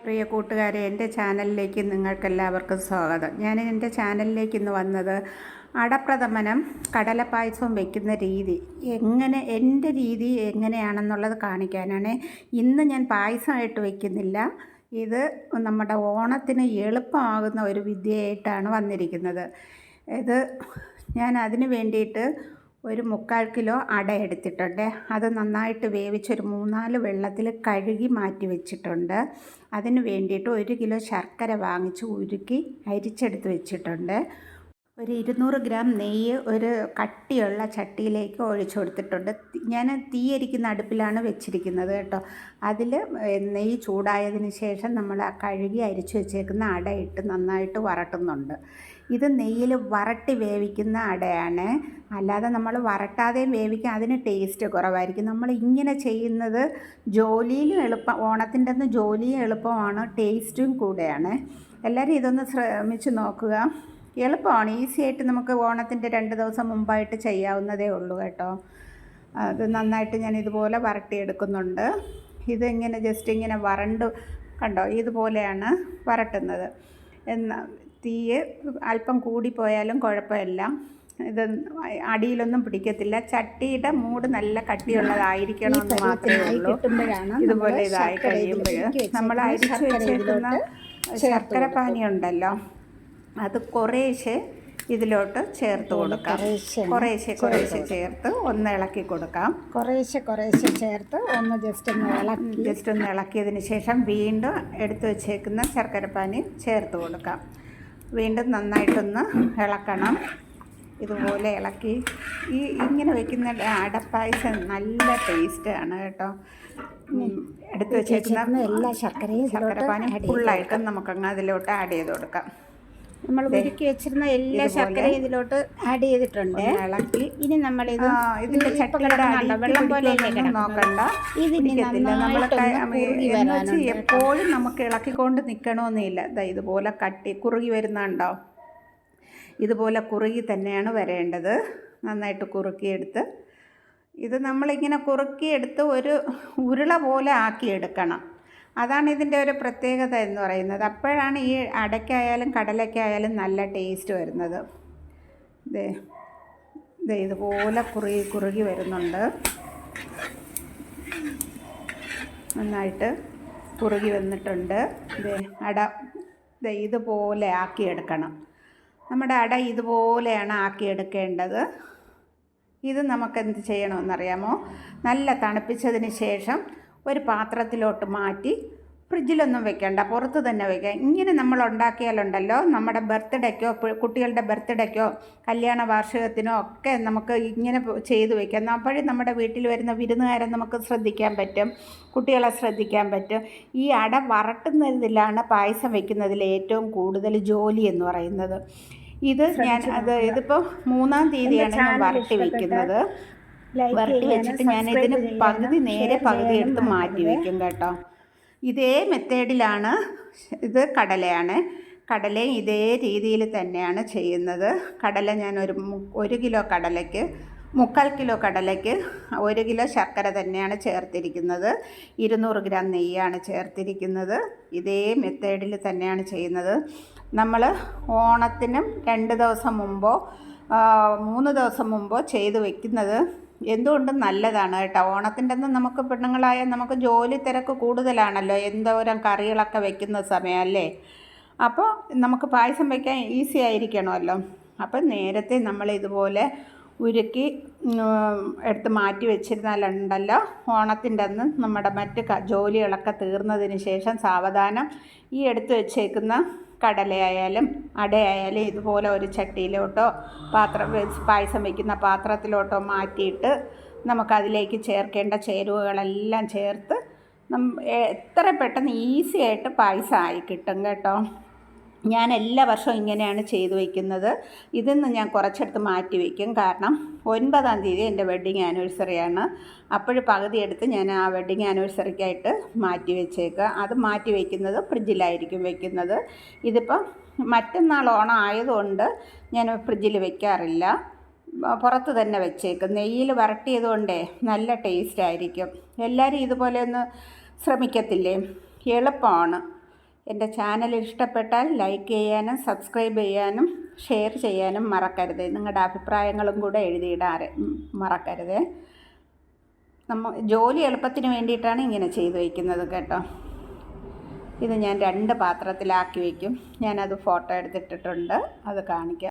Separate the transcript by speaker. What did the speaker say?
Speaker 1: പ്രിയ കൂട്ടുകാരെ എന്റെ ചാനലിലേക്ക് നിങ്ങൾക്കെല്ലാവർക്കും സ്വാഗതം. ഞാൻ എന്റെ ചാനലിലേക്ക് ഇന്ന് വന്നത് അടപ്രഥമനം കടലപ്പായസവും വെക്കുന്ന രീതി. എങ്ങനെ എന്റെ രീതി എങ്ങനെയാണെന്നുള്ളത് കാണിക്കാനാണ്. ഇന്ന് ഞാൻ പായസമായിട്ട് വെക്കുന്നില്ല. ഇത് നമ്മുടെ ഓണത്തിന് എളുപ്പമാകുന്ന ഒരു വിദ്യയായിട്ടാണ് വന്നിരിക്കുന്നത്. ഇത് ഞാൻ അതിന് വേണ്ടിയിട്ട് ഒരു മുക്കാൽ കിലോ അട എടുത്തിട്ടുണ്ട്. അത് നന്നായിട്ട് വേവിച്ചൊരു മൂന്നാൽ വെള്ളത്തിൽ കഴുകി മാറ്റി വെച്ചിട്ടുണ്ട്. അതിന് വേണ്ടിയിട്ട് ഒരു കിലോ ശർക്കര വാങ്ങിച്ച് ഉരുക്കി അരിച്ചെടുത്ത് വെച്ചിട്ടുണ്ട്. ഒരു ഇരുന്നൂറ് ഗ്രാം നെയ്യ് ഒരു കട്ടിയുള്ള ചട്ടിയിലേക്ക് ഒഴിച്ചു കൊടുത്തിട്ടുണ്ട്. ഞാൻ തീയരിക്കുന്ന അടുപ്പിലാണ് വെച്ചിരിക്കുന്നത് കേട്ടോ. അതിൽ നെയ്യ് ചൂടായതിന് ശേഷം നമ്മൾ കഴുകി അരിച്ചു വെച്ചേക്കുന്ന അട ഇട്ട് നന്നായിട്ട് വറട്ടുന്നുണ്ട്. ഇത് നെയ്യിൽ വറട്ടി വേവിക്കുന്ന അടയാണ്. അല്ലാതെ നമ്മൾ വറട്ടാതെയും വേവിക്കാം അതിന് ടേസ്റ്റ് കുറവായിരിക്കും. നമ്മൾ ഇങ്ങനെ ചെയ്യുന്നത് ജോലിയിലും എളുപ്പം ഓണത്തിന്റെ അന്ന് ജോലിയും എളുപ്പമാണ് ടേസ്റ്റും കൂടെയാണ്. എല്ലാവരും ഇതൊന്ന് ശ്രമിച്ച് നോക്കുക. എളുപ്പമാണ് ഈസി ആയിട്ട് നമുക്ക് ഓണത്തിന്റെ രണ്ട് ദിവസം മുമ്പായിട്ട് ചെയ്യാവുന്നതേ ഉള്ളൂ കേട്ടോ. അത് നന്നായിട്ട് ഞാൻ ഇതുപോലെ വരട്ടിയെടുക്കുന്നുണ്ട്. ഇതിങ്ങനെ ജസ്റ്റ് ഇങ്ങനെ വരണ്ട് കണ്ടോ? ഇതുപോലെയാണ് വരട്ടുന്നത്. എന്ന തീയ് അല്പം കൂടിപ്പോയാലും കുഴപ്പമില്ല. ഇത് അടിയിലൊന്നും പിടിക്കത്തില്ല. ചട്ടിയുടെ മൂട് നല്ല കട്ടിയുള്ളതായിരിക്കണം എന്ന് മാത്രമേ ഉള്ളൂ. ഇതുപോലെ ഇതായി കഴിയുമ്പോൾ നമ്മൾ അരിച്ചു വെച്ചേക്കുന്ന ശർക്കര പാനി ഉണ്ടല്ലോ അത് കുറേശ്ശെ ഇതിലോട്ട് ചേർത്ത് കൊടുക്കാം. കുറേശ്ശെ കുറേശ്ശെ ചേർത്ത് ഒന്ന് ഇളക്കി കൊടുക്കാം.
Speaker 2: കുറേശ്ശെ കുറേശ്ശെ ചേർത്ത് ഒന്ന് ജസ്റ്റ് ഒന്ന് ഇളക്കി.
Speaker 1: ജസ്റ്റ് ഒന്ന് ഇളക്കിയതിന് ശേഷം വീണ്ടും എടുത്തു വെച്ചേക്കുന്ന ശർക്കരപ്പാനി ചേർത്ത് കൊടുക്കാം. വീണ്ടും നന്നായിട്ടൊന്ന് ഇളക്കണം. ഇതുപോലെ ഇളക്കി. ഈ ഇങ്ങനെ വെക്കുന്ന അടപ്പായസം നല്ല ടേസ്റ്റാണ് കേട്ടോ. എടുത്ത് വെച്ചേക്കുന്ന
Speaker 2: എല്ലാ ശർക്കരയും
Speaker 1: ശർക്കരപ്പാനും ഫുള്ളായിട്ടും നമുക്കങ്ങ് അതിലോട്ട് ആഡ് ചെയ്ത് കൊടുക്കാം.
Speaker 2: നമ്മൾ ഉരുക്കി വെച്ചിരുന്ന എല്ലാ ശർക്കരയും ഇതിലോട്ട് ആഡ് ചെയ്തിട്ടുണ്ട്.
Speaker 1: ഇളക്കി.
Speaker 2: ഇനി നമ്മൾ ഇത്
Speaker 1: ഇതിന്റെ ചട്ടിയുടെ
Speaker 2: വെള്ളം പോലെ
Speaker 1: നോക്കണ്ട.
Speaker 2: ഇതിനി നമ്മൾ
Speaker 1: എപ്പോഴും നമുക്ക് ഇളക്കിക്കൊണ്ട് നിൽക്കണമെന്നില്ല ഇതുപോലെ കട്ടി കുറുകി വരുന്നുണ്ടോ? ഇതുപോലെ കുറുകി തന്നെയാണ് വരേണ്ടത്. നന്നായിട്ട് കുറുക്കിയെടുത്ത്. ഇത് നമ്മളിങ്ങനെ കുറുക്കിയെടുത്ത് ഒരു ഉരുള പോലെ ആക്കിയെടുക്കണം. അതാണ് ഇതിന്റെ ഒരു പ്രത്യേകത എന്ന് പറയുന്നത്. അപ്പോഴാണ് ഈ അടയ്ക്കായാലും കടലയ്ക്കായാലും നല്ല ടേസ്റ്റ് വരുന്നത്. ദേ ഇതുപോലെ കുറുകി കുറുകി വരുന്നുണ്ട്. നന്നായിട്ട് കുറുകി വന്നിട്ടുണ്ട്. ദേ അട ദേ ഇതുപോലെ ആക്കിയെടുക്കണം. നമ്മുടെ അട ഇതുപോലെയാണ് ആക്കിയെടുക്കേണ്ടത്. ഇത് നമുക്കെന്ത് ചെയ്യണമെന്നറിയാമോ? നല്ല തണുപ്പിച്ചതിന് ശേഷം ഒരു പാത്രത്തിലോട്ട് മാറ്റി ഫ്രിഡ്ജിലൊന്നും വെക്കേണ്ട പുറത്ത് തന്നെ വെക്കാം. ഇങ്ങനെ നമ്മൾ ഉണ്ടാക്കിയാലുണ്ടല്ലോ നമ്മുടെ ബർത്ത്ഡേക്കോ കുട്ടികളുടെ ബർത്ത്ഡേക്കോ കല്യാണ വാർഷികത്തിനോ ഒക്കെ നമുക്ക് ഇങ്ങനെ ചെയ്തു വെക്കാം. അപ്പോഴും നമ്മുടെ വീട്ടിൽ വരുന്ന വിരുന്നുകാരെ നമുക്ക് ശ്രദ്ധിക്കാൻ പറ്റും കുട്ടികളെ ശ്രദ്ധിക്കാൻ പറ്റും. ഈ അട വറട്ടുന്നതിലാണ് പായസം വെക്കുന്നതിൽ ഏറ്റവും കൂടുതൽ ജോലി എന്ന് പറയുന്നത്. ഇത് ഞാൻ അത് ഇതിപ്പോൾ മൂന്നാം തീയതിയാണ് ഞാൻ വരട്ടി വെക്കുന്നത്. വരട്ടി വെച്ചിട്ട് ഞാൻ ഇതിന് പകുതി നേരെ പകുതി എടുത്ത് മാറ്റി വെക്കും കേട്ടോ. ഇതേ മെത്തേഡിലാണ് ഇത് കടലയാണ്. കടലയും ഇതേ രീതിയിൽ തന്നെയാണ് ചെയ്യുന്നത്. കടല ഞാൻ ഒരു ഒരു കിലോ കടലയ്ക്ക് മുക്കാൽ കിലോ കടലയ്ക്ക് ഒരു കിലോ ശർക്കര തന്നെയാണ് ചേർത്തിരിക്കുന്നത്. ഇരുന്നൂറ് ഗ്രാം നെയ്യാണ് ചേർത്തിരിക്കുന്നത്. ഇതേ മെത്തേഡിൽ തന്നെയാണ് ചെയ്യുന്നത്. നമ്മൾ ഓണത്തിനും രണ്ട് ദിവസം മുമ്പോ മൂന്ന് ദിവസം മുമ്പോ ചെയ്ത് വെക്കുന്നത് എന്തുകൊണ്ടും നല്ലതാണ് കേട്ടോ. ഓണത്തിന്റെ അന്ന് നമുക്ക് പെണ്ണുങ്ങളായ നമുക്ക് ജോലി തിരക്ക് കൂടുതലാണല്ലോ. എന്തോരം കറികളൊക്കെ വെക്കുന്ന സമയമല്ലേ അപ്പോൾ നമുക്ക് പായസം വയ്ക്കാൻ ഈസി ആയിരിക്കണമല്ലോ. അപ്പം നേരത്തെ നമ്മൾ ഇതുപോലെ ഉരുക്കി എടുത്ത് മാറ്റി വെച്ചിരുന്നാലുണ്ടല്ലോ ഓണത്തിന്റെ അന്ന് നമ്മുടെ മറ്റ് ജോലികളൊക്കെ തീർന്നതിന് ശേഷം സാവധാനം ഈ എടുത്ത് വെച്ചേക്കുന്ന കടലയായാലും അടയായാലും ഇതുപോലെ ഒരു ചട്ടിയിലോട്ടോ പാത്രം പായസം വയ്ക്കുന്ന പാത്രത്തിലോട്ടോ മാറ്റിയിട്ട് നമുക്കതിലേക്ക് ചേർക്കേണ്ട ചേരുവകളെല്ലാം ചേർത്ത് എത്ര പെട്ടെന്ന് ഈസി ആയിട്ട് പായസം ആയി കിട്ടും കേട്ടോ. ഞാൻ എല്ലാ വർഷവും ഇങ്ങനെയാണ് ചെയ്തു വയ്ക്കുന്നത്. ഇതിന്ന് ഞാൻ കുറച്ചെടുത്ത് മാറ്റി വയ്ക്കും. കാരണം ഒൻപതാം തീയതി എന്റെ വെഡ്ഡിങ് ആനിവേഴ്സറിയാണ് അപ്പോൾ പകുതി എടുത്ത് ഞാൻ ആ വെഡ്ഡിങ് ആനിവേഴ്സറിക്കായിട്ട് മാറ്റി വെച്ചേക്കുക. അത് മാറ്റി വയ്ക്കുന്നത് ഫ്രിഡ്ജിലായിരിക്കും വെക്കുന്നത് ഇതിപ്പം മറ്റന്നാൾ ഓണം ആയതുകൊണ്ട് ഞാൻ ഫ്രിഡ്ജിൽ വയ്ക്കാറില്ല. പുറത്ത് തന്നെ വെച്ചേക്കും. നെയ്യിൽ വരട്ടിയത് കൊണ്ടേ നല്ല ടേസ്റ്റ് ആയിരിക്കും. എല്ലാവരും ഇതുപോലെ ഒന്ന് ശ്രമിക്കത്തില്ലേ? എളുപ്പമാണ്. എന്റെ ചാനൽ ഇഷ്ടപ്പെട്ടാൽ ലൈക്ക് ചെയ്യാനും സബ്സ്ക്രൈബ് ചെയ്യാനും ഷെയർ ചെയ്യാനും മറക്കരുത്. നിങ്ങളുടെ അഭിപ്രായങ്ങളും കൂടെ എഴുതിയിടാറ്. മറക്കരുത്. നമ്മ ജോലി എളുപ്പത്തിന് വേണ്ടിയിട്ടാണ് ഇങ്ങനെ ചെയ്തു വയ്ക്കുന്നത് കേട്ടോ. ഇത് ഞാൻ രണ്ട് പാത്രത്തിലാക്കി വയ്ക്കും. ഞാനത് ഫോട്ടോ എടുത്തിട്ടിട്ടുണ്ട്. അത് കാണിക്കാം.